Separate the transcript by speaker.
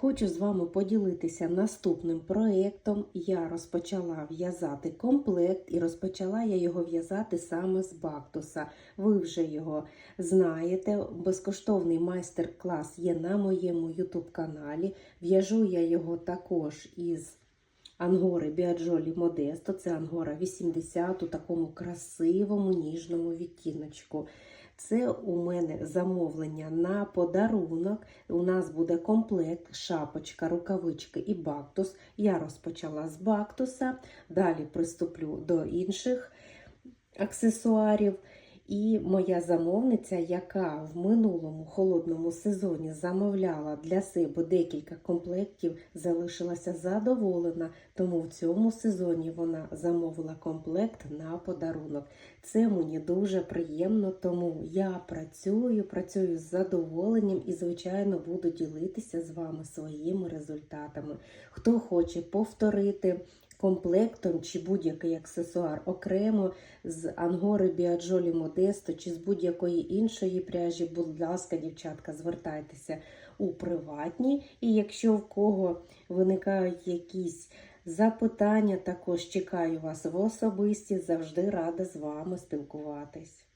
Speaker 1: Хочу з вами поділитися наступним проєктом. Я розпочала в'язати комплект і розпочала я його в'язати саме з бактуса. Ви вже його знаєте. Безкоштовний майстер-клас є на моєму YouTube каналі. В'яжу я його також із ангори Біаджолі Модесто. Це ангора 80 у такому красивому ніжному відтіночку. Це у мене замовлення на подарунок. У нас буде комплект, шапочка, рукавички і бактус. Я розпочала з бактуса, далі приступлю до інших аксесуарів. І моя замовниця, яка в минулому холодному сезоні замовляла для себе декілька комплектів, залишилася задоволена, тому в цьому сезоні вона замовила комплект на подарунок. Це мені дуже приємно, тому я працюю, працюю з задоволенням і, звичайно, буду ділитися з вами своїми результатами. Хто хоче повторити комплектом чи будь-який аксесуар окремо з ангори Біаджолі Модесто чи з будь-якої іншої пряжі, будь ласка, дівчатка, звертайтеся у приватні. І якщо в кого виникають якісь запитання, також чекаю вас в особисті, завжди рада з вами спілкуватись.